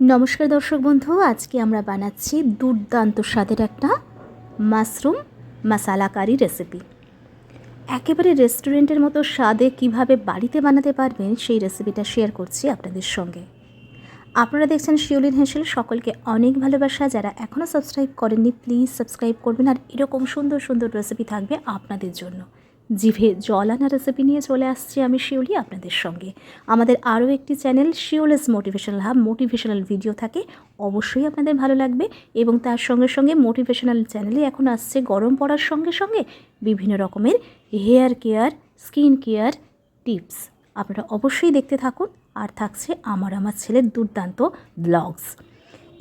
নমস্কার দর্শক বন্ধু, আজকে আমরা বানাচ্ছি দুর্দান্ত স্বাদের একটা মাশরুম মাসালা কারি রেসিপি একেবারে রেস্টুরেন্টের মতো স্বাদে কীভাবে বাড়িতে বানাতে পারবেন সেই রেসিপিটা শেয়ার করছি আপনাদের সঙ্গে। আপনারা দেখছেন শিওলিন হেসেল সকলকে অনেক ভালোবাসা। যারা এখনও সাবস্ক্রাইব করেননি প্লিজ সাবস্ক্রাইব করবেন আর এরকম সুন্দর সুন্দর রেসিপি থাকবে আপনাদের জন্য। জিভে জল আনা রেসিপি নিয়ে চলে আসছি আমি শিউলি আপনাদের সঙ্গে। আমাদের আরও একটি চ্যানেল শিওলেস মোটিভেশনাল হাব মোটিভেশনাল ভিডিও থাকে, অবশ্যই আপনাদের ভালো লাগবে এবং তার সঙ্গে সঙ্গে মোটিভেশনাল চ্যানেলে এখন আসছে গরম পড়ার সঙ্গে সঙ্গে বিভিন্ন রকমের hair care skin care tips আপনারা অবশ্যই দেখতে থাকুন, আর থাকছে আমার আমার ছেলের দুর্দান্ত ব্লগস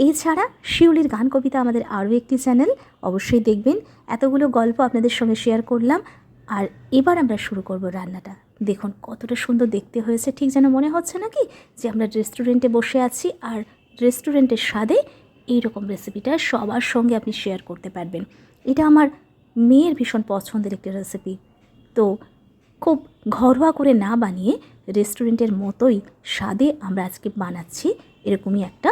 এছাড়া শিউলির গান কবিতা আমাদের আরও একটি চ্যানেল অবশ্যই দেখবেন। এতগুলো গল্প আপনাদের সঙ্গে শেয়ার করলাম আর এবার আমরা শুরু করব রান্নাটা। দেখুন, কতটা সুন্দর দেখতে হয়েছে। ঠিক যেন মনে হচ্ছে নাকি যে আমরা রেস্টুরেন্টে বসে আছি আর রেস্টুরেন্টের স্বাদে এইরকম রেসিপিটা সবার সঙ্গে আপনি শেয়ার করতে পারবেন। এটা আমার মেয়ের ভীষণ পছন্দের একটি রেসিপি তো খুব ঘরোয়া করে না বানিয়ে রেস্টুরেন্টের মতোই স্বাদে আমরা আজকে বানাচ্ছি এরকমই একটা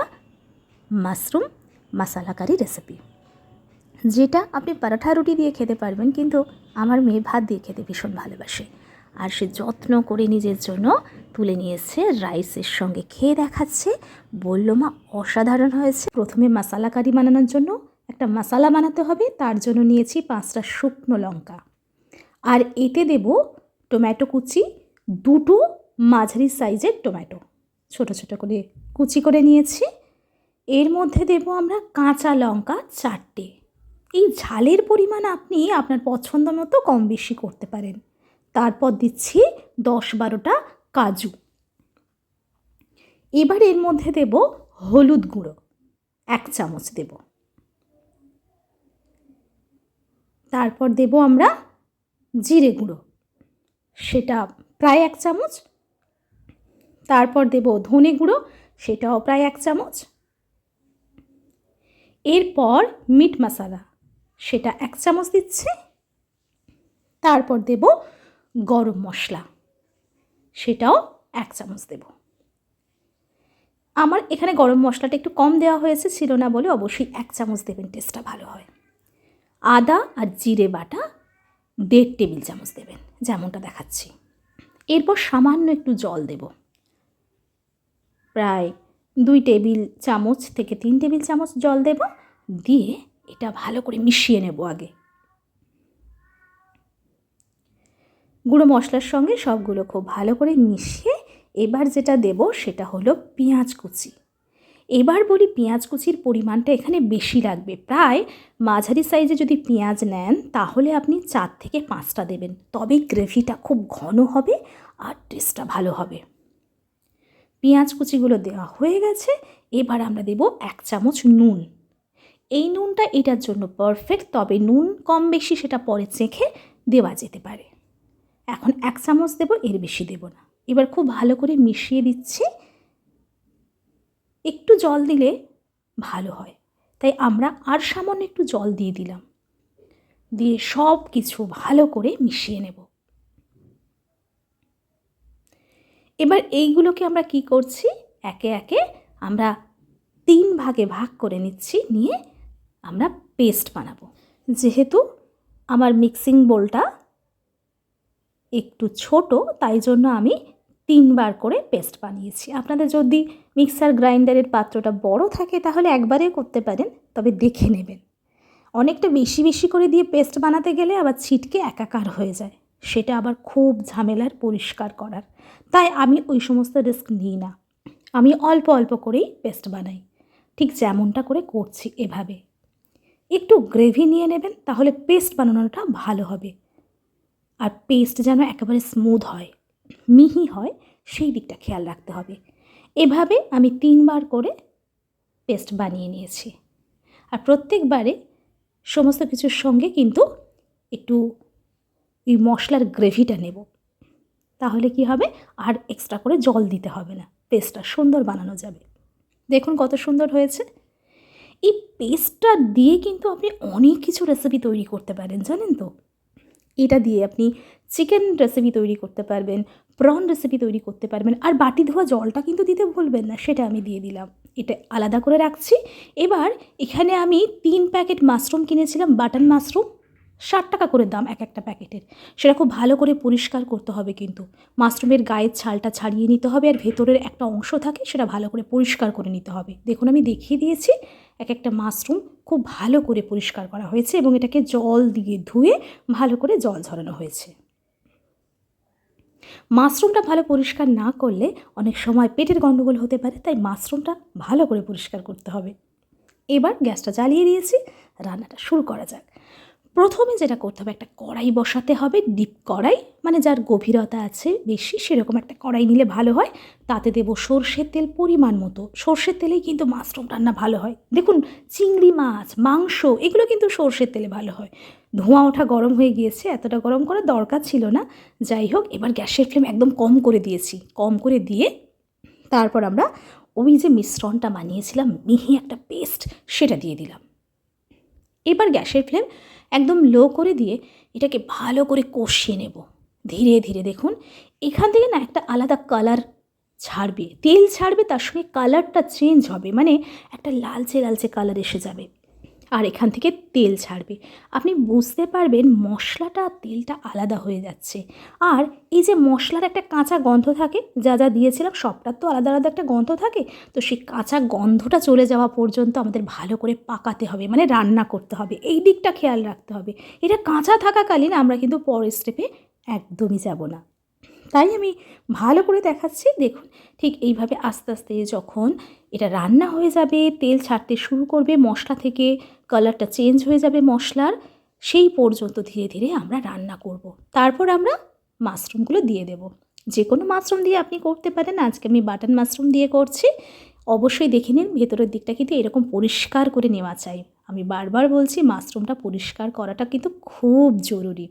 মাশরুম মাসালা কারি রেসিপি যেটা আপনি পরাঠা রুটি দিয়ে খেতে পারবেন, কিন্তু আমার মেয়ে ভাত দিয়ে খেতে ভীষণ ভালোবাসে। আর সে যত্ন করে নিজের জন্য তুলে নিয়েছে, রাইসের সঙ্গে খেয়ে দেখাচ্ছে। বলল, মা, অসাধারণ হয়েছে। প্রথমে মশালা কারি বানানোর জন্য একটা মশালা বানাতে হবে, তার জন্য নিয়েছি পাঁচটা শুকনো লঙ্কা। আর এতে দেব টমেটো কুচি, দুটো মাঝারি সাইজের টমেটো। ছোট ছোট করে কুচি করে নিয়েছি। এর মধ্যে দেব আমরা কাঁচা লঙ্কা চারটে। এই ঝালের পরিমাণ আপনি আপনার পছন্দ মতো কম বেশি করতে পারেন। তারপর দিচ্ছি দশ বারোটা কাজু। এবার এর মধ্যে দেব হলুদ গুঁড়ো, এক চামচ দেব। তারপর দেব আমরা জিরে গুঁড়ো, সেটা প্রায় এক চামচ। তারপর দেব ধনে গুঁড়ো, সেটাও প্রায় এক চামচ। এরপর মিট মশলা সেটা এক চামচ দিচ্ছি। তারপর দেব গরম মশলা। সেটাও এক চামচ দেব। আমার এখানে গরম মশলাটা একটু কম দেওয়া হয়েছে, ছিল না বলে অবশ্যই এক চামচ দেবেন টেস্টটা ভালো হয় আদা আর জিরে বাটা দেড় টেবিল চামচ দেবেন, যেমনটা দেখাচ্ছি। এরপর সামান্য একটু জল দেব। প্রায় দুই টেবিল চামচ থেকে তিন টেবিল চামচ জল দেব। দিয়ে এটা ভালো করে মিশিয়ে নেব আগে। গুঁড়ো মশলার সঙ্গে সবগুলো খুব ভালো করে মিশিয়ে এবার যেটা দেব সেটা হলো পেঁয়াজ কুচি। এবার বলি পেঁয়াজ কুচির পরিমাণটা এখানে বেশি লাগবে। প্রায় মাঝারি সাইজে যদি পেঁয়াজ নেন তাহলে আপনি চার থেকে পাঁচটা দেবেন। তবেই গ্রেভিটা খুব ঘন হবে আর টেস্টটা ভালো হবে। পেঁয়াজ কুচিগুলো দেওয়া হয়ে গেছে। এবার আমরা দেব এক চামচ নুন। এই নুনটা এটার জন্য পারফেক্ট তবে নুন কম বেশি সেটা পরে চেখে দেওয়া যেতে পারে। এখন এক চামচ দেবো, এর বেশি দেব না। এবার খুব ভালো করে মিশিয়ে দিচ্ছি। একটু জল দিলে ভালো হয়। তাই আমরা আর সামান্য একটু জল দিয়ে দিলাম। দিয়ে সব কিছু ভালো করে মিশিয়ে নেব। এবার এইগুলোকে আমরা কি করছি? একে একে আমরা তিন ভাগে ভাগ করে নিচ্ছি, নিয়ে আমরা পেস্ট বানাবো। যেহেতু আমার মিক্সিং বোলটা একটু ছোট, তাই জন্য আমি তিনবার করে পেস্ট বানিয়েছি। আপনাদের যদি মিক্সার গ্রাইন্ডারের পাত্রটা বড় থাকে, তাহলে একবারে করতে পারেন, তবে দেখে নেবেন। অনেকটা বেশি বেশি করে দিয়ে পেস্ট বানাতে গেলে আবার ছিটকে একাকার হয়ে যায়। সেটা আবার খুব ঝামেলার পরিষ্কার করার। তাই আমি ওই সমস্ত রিস্ক নিই না। আমি অল্প অল্প করেই পেস্ট বানাই। ঠিক যেমনটা করে করছি এভাবে। একটু গ্রেভি নিয়ে নেবেন, তাহলে পেস্ট বানানোটা ভালো হবে। আর পেস্ট যেন একেবারে স্মুথ হয়, মিহি হয়, সেই দিকটা খেয়াল রাখতে হবে। এভাবে আমি তিনবার করে পেস্ট বানিয়ে নিয়েছি। আর প্রত্যেকবারে সমস্ত কিছুর সঙ্গে কিন্তু একটু ওই মশলার গ্রেভিটা নেব। তাহলে কি হবে? আর এক্সট্রা করে জল দিতে হবে না পেস্টটা সুন্দর বানানো যাবে। দেখুন কত সুন্দর হয়েছে। এই পেস্টটা দিয়ে কিন্তু আপনি অনেক কিছু রেসিপি তৈরি করতে পারেন, জানেন তো? এটা দিয়ে আপনি চিকেন রেসিপি তৈরি করতে পারবেন প্রন রেসিপি তৈরি করতে পারবেন, আর বাটি ধোয়া জলটা কিন্তু দিতে ভুলবেন না, সেটা আমি দিয়ে দিলাম। এটা আলাদা করে রাখছি। এবার এখানে আমি তিন প্যাকেট মাশরুম কিনেছিলাম বাটন মাশরুম ষাট টাকা করে দাম এক একটা প্যাকেটের। সেটা খুব ভালো করে পরিষ্কার করতে হবে কিন্তু। মাশরুমের গায়ের ছালটা ছাড়িয়ে নিতে হবে, আর ভেতরের একটা অংশ থাকে, সেটা ভালো করে পরিষ্কার করে নিতে হবে। দেখুন আমি দেখিয়ে দিয়েছি এক একটা মাশরুম খুব ভালো করে পরিষ্কার করা হয়েছে এবং এটাকে জল দিয়ে ধুয়ে ভালো করে জল ঝরানো হয়েছে। মাশরুমটা ভালো পরিষ্কার না করলে অনেক সময় পেটের গণ্ডগোল হতে পারে, তাই মাশরুমটা ভালো করে পরিষ্কার করতে হবে। এবার গ্যাসটা জ্বালিয়ে দিয়েছি, রান্নাটা শুরু করা যাক। প্রথমে যেটা করতে হবে, একটা কড়াই বসাতে হবে। ডিপ কড়াই মানে যার গভীরতা আছে বেশি, সেরকম একটা কড়াই নিলে ভালো হয়। তাতে দেবো সর্ষের তেল পরিমাণ মতো। সর্ষের তেলেই কিন্তু মাশরুম রান্না ভালো হয়। দেখুন, চিংড়ি মাছ, মাংস, এগুলো কিন্তু সর্ষের তেলে ভালো হয়। ধোঁয়া ওঠা গরম হয়ে গিয়েছে, এতটা গরম করার দরকার ছিল না। যাই হোক, এবার গ্যাসের ফ্লেম একদম কম করে দিয়েছি। কম করে দিয়ে তারপর আমরা ওই যে মিশ্রণটা বানিয়েছিলাম, মিহি একটা পেস্ট, সেটা দিয়ে দিলাম। এবার গ্যাসের ফ্লেম একদম লো করে দিয়ে এটাকে ভালো করে কষিয়ে নেব। ধীরে ধীরে দেখুন, এখান থেকে না একটা আলাদা কালার ছাড়বে। তেল ছাড়বে, তার সঙ্গে কালারটা চেঞ্জ হবে মানে একটা লালচে লালচে কালার এসে যাবে। আর এখান থেকে তেল ছাড়বে। আপনি বুঝতে পারবেন মশলাটা, তেলটা আলাদা হয়ে যাচ্ছে। আর এই যে মশলার একটা কাঁচা গন্ধ থাকে, যা যা দিয়েছিলাম সবটার তো আলাদা আলাদা একটা গন্ধ থাকে, তো সেই কাঁচা গন্ধটা চলে যাওয়া পর্যন্ত আমাদের ভালো করে পাকাতে হবে মানে রান্না করতে হবে। এই দিকটা খেয়াল রাখতে হবে। এটা কাঁচা থাকাকালীন আমরা কিন্তু পরের স্টেপে একদমই যাব না। তাই আমি ভালো করে দেখাচ্ছি। দেখুন, ঠিক এইভাবে আস্তে আস্তে যখন এটা রান্না হয়ে যাবে, তেল ছাড়তে শুরু করবে, মশলা থেকে কালারটা চেঞ্জ হয়ে যাবে মশলার, সেই পর্যন্ত ধীরে ধীরে আমরা রান্না করব। তারপর আমরা মাশরুমগুলো দিয়ে দেব। যে কোনো মাশরুম দিয়ে আপনি করতে পারেন। আজকে আমি বাটন মাশরুম দিয়ে করছি। অবশ্যই দেখে নিন, ভেতরের দিকটা কিন্তু এরকম পরিষ্কার করে নেওয়া চাই। আমি বারবার বলছি, মাশরুমটা পরিষ্কার করাটা কিন্তু খুব জরুরি।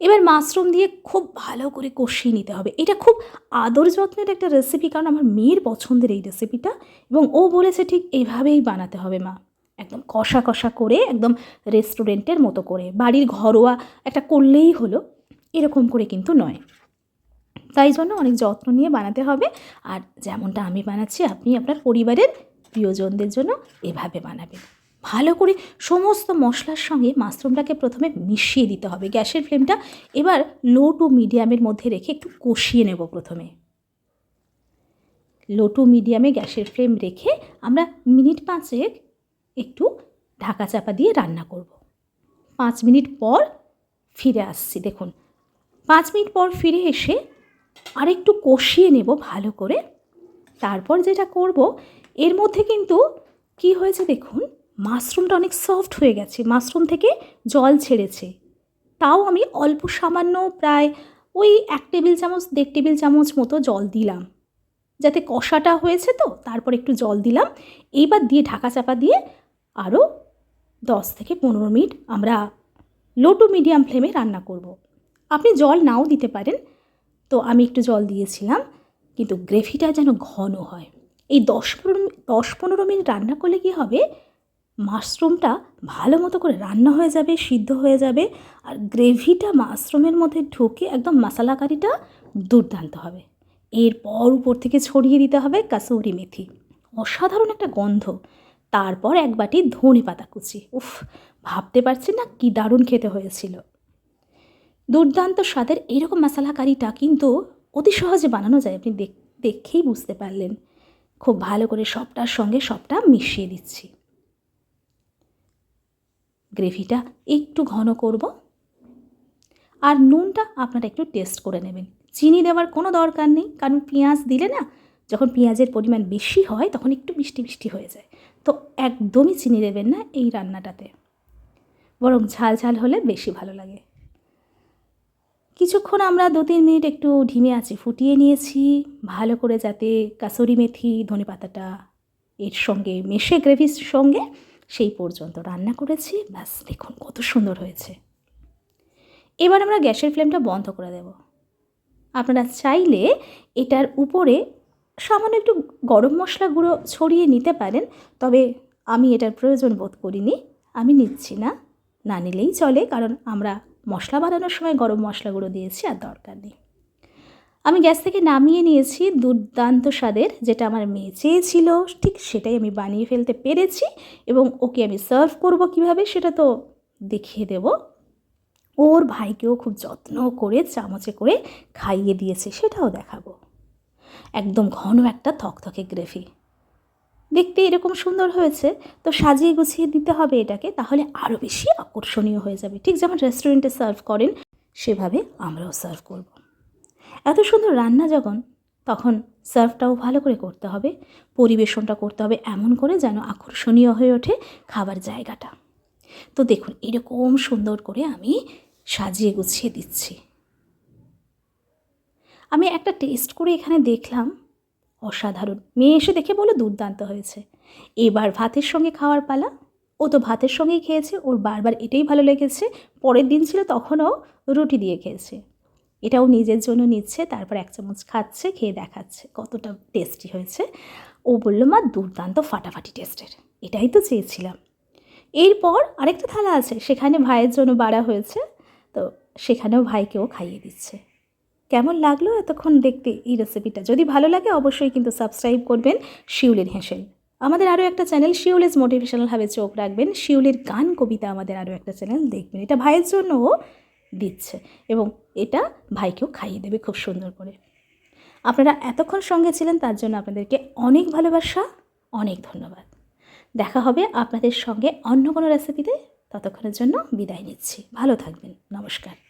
এবার মাশরুম দিয়ে খুব ভালো করে কষিয়ে নিতে হবে। এটা খুব আদর যত্নের একটা রেসিপি কারণ আমার মেয়ের পছন্দের এই রেসিপিটা এবং ও বলেছে ঠিক এভাবেই বানাতে হবে মা। একদম কষা কষা করে একদম রেস্টুরেন্টের মতো করে। বাড়ির ঘরোয়া একটা করলেই হলো, এরকম করে কিন্তু নয়। তাই জন্য অনেক যত্ন নিয়ে বানাতে হবে, আর যেমনটা আমি বানাচ্ছি, আপনি আপনার পরিবারের প্রিয়জনদের জন্য এভাবে বানাবেন। ভালো করে সমস্ত মশলার সঙ্গে মাশরুমটাকে প্রথমে মিশিয়ে দিতে হবে। গ্যাসের ফ্লেমটা এবার লো টু মিডিয়ামের মধ্যে রেখে একটু কষিয়ে নেব প্রথমে। লো টু মিডিয়ামে গ্যাসের ফ্লেম রেখে আমরা মিনিট পাঁচেক একটু ঢাকা চাপা দিয়ে রান্না করব। পাঁচ মিনিট পর ফিরে আসছি, দেখুন। পাঁচ মিনিট পর ফিরে এসে আরেকটু কষিয়ে নেব ভালো করে। তারপর যেটা করব, এর মধ্যে কিন্তু কি হয়েছে দেখুন মাশরুমটা অনেক সফট হয়ে গেছে, মাশরুম থেকে জল ছেড়েছে। তাও আমি অল্প সামান্য প্রায় ওই এক টেবিল চামচ, দেড় টেবিল চামচ মতো জল দিলাম। যাতে কষাটা হয়েছে তো, তারপর একটু জল দিলাম। এইবার দিয়ে ঢাকা চাপা দিয়ে আরও দশ থেকে পনেরো মিনিট আমরা লো টু মিডিয়াম ফ্লেমে রান্না করব। আপনি জল নাও দিতে পারেন। তো আমি একটু জল দিয়েছিলাম, কিন্তু গ্রেভিটা যেন ঘন হয়। এই দশ পনেরো দশ পনেরো মিনিট রান্না করলে কি হবে? মাশরুমটা ভালো মতো করে রান্না হয়ে যাবে, সিদ্ধ হয়ে যাবে আর গ্রেভিটা মাশরুমের মধ্যে ঢুকে একদম মশলা কারিটা দুর্দান্ত হবে। এরপর উপর থেকে ছড়িয়ে দিতে হবে কাসৌরি মেথি। অসাধারণ একটা গন্ধ। তারপর এক বাটি ধনে পাতা কুচি। উফ, ভাবতে পারছি না কি দারুণ খেতে হয়েছিল। দুর্দান্ত স্বাদের এইরকম মশলা কারিটা কিন্তু অতি সহজে বানানো যায়, আপনি দেখেই বুঝতে পারলেন। খুব ভালো করে সবটার সঙ্গে সবটা মিশিয়ে দিচ্ছি। গ্রেভিটা একটু ঘন করব। আর নুনটা আপনারা একটু টেস্ট করে নেবেন। চিনি দেওয়ার কোনো দরকার নেই, কারণ পেঁয়াজ দিলে না, যখন পেঁয়াজের পরিমাণ বেশি হয়, তখন একটু মিষ্টি মিষ্টি হয়ে যায়। তো একদমই চিনি দেবেন না এই রান্নাটাতে। বরং ঝাল ঝাল হলে বেশি ভালো লাগে। কিছুক্ষণ আমরা দু তিন মিনিট একটু ঢিমে আছি ফুটিয়ে নিয়েছি, ভালো করে যাতে কাসুরি মেথি ধনে পাতাটা এর সঙ্গে, মেশে গ্রেভির সঙ্গে সেই পর্যন্ত রান্না করেছি। ব্যাস, দেখুন কত সুন্দর হয়েছে। এবার আমরা গ্যাসের ফ্লেমটা বন্ধ করে দেব। আপনারা চাইলে এটার উপরে সামান্য একটু গরম মশলা গুঁড়ো ছড়িয়ে নিতে পারেন, তবে আমি এটার প্রয়োজন বোধ করিনি। আমি নিচ্ছি না না নিলেই চলে, কারণ আমরা মশলা বানানোর সময় গরম মশলা গুঁড়ো দিয়েছি আর দরকার নেই। আমি গ্যাস থেকে নামিয়ে নিয়েছি দুর্দান্ত স্বাদের, যেটা আমার মেয়ে চেয়েছিল। ঠিক সেটাই আমি বানিয়ে ফেলতে পেরেছি এবং ওকে আমি সার্ভ করব কীভাবে সেটা তো দেখিয়ে দেব। ওর ভাইকেও খুব যত্ন করে, চামচে করে খাইয়ে দিয়েছে, সেটাও দেখাবো। একদম ঘন একটা থকথকে গ্রেভি। দেখতে এরকম সুন্দর হয়েছে, তো সাজিয়ে গুছিয়ে দিতে হবে এটাকে, তাহলে আরও বেশি আকর্ষণীয় হয়ে যাবে। ঠিক যেমন রেস্টুরেন্টে সার্ভ করেন, সেভাবে আমরাও সার্ভ করব। এত সুন্দর রান্না যখন, তখন সার্ভটাও ভালো করে করতে হবে, পরিবেশনটা করতে হবে এমন করে যেন আকর্ষণীয় হয়ে ওঠে খাবার জায়গাটা। তো দেখুন, এরকম সুন্দর করে আমি সাজিয়ে গুছিয়ে দিচ্ছি। আমি একটা টেস্ট করে এখানে দেখলাম, অসাধারণ। মেয়ে এসে দেখে বলে দুর্দান্ত হয়েছে। এবার ভাতের সঙ্গে খাওয়ার পালা। ও তো ভাতের সঙ্গেই খেয়েছে, ওর বারবার এটাই ভালো লেগেছে। পরের দিন ছিল তখনও রুটি দিয়ে খেয়েছে। এটাও নিজের জন্য নিচ্ছে, তারপর এক চামচ খাচ্ছে, খেয়ে দেখাচ্ছে কতটা টেস্টি হয়েছে। ও বলল, মা, দুর্দান্ত ফাটাফাটি টেস্টের এটাই তো চেয়েছিলাম। এরপর আরেকটা থালা আছে, সেখানে ভাইয়ের জন্য বাড়া হয়েছে, তো সেখানেও ভাইকেও খাইয়ে দিচ্ছে। কেমন লাগল এতক্ষণ দেখতে? এই রেসিপিটা যদি ভালো লাগে, অবশ্যই কিন্তু সাবস্ক্রাইব করবেন শিউলের হেসেল। আমাদের আরও একটা চ্যানেল শিউলেজ মোটিভেশনাল ভাবে চোখ রাখবেন। শিউলের গান কবিতা আমাদের আরও একটা চ্যানেল দেখবেন। এটা ভাইয়ের জন্যও দিচ্ছে এবং এটা ভাইকেও খাইয়ে দেবে খুব সুন্দর করে। আপনারা এতক্ষণ সঙ্গে ছিলেন, তার জন্য আপনাদেরকে অনেক ভালোবাসা, অনেক ধন্যবাদ। দেখা হবে আপনাদের সঙ্গে অন্য কোনো রেসিপিতে ততক্ষণের জন্য বিদায় নিচ্ছি। ভালো থাকবেন। নমস্কার।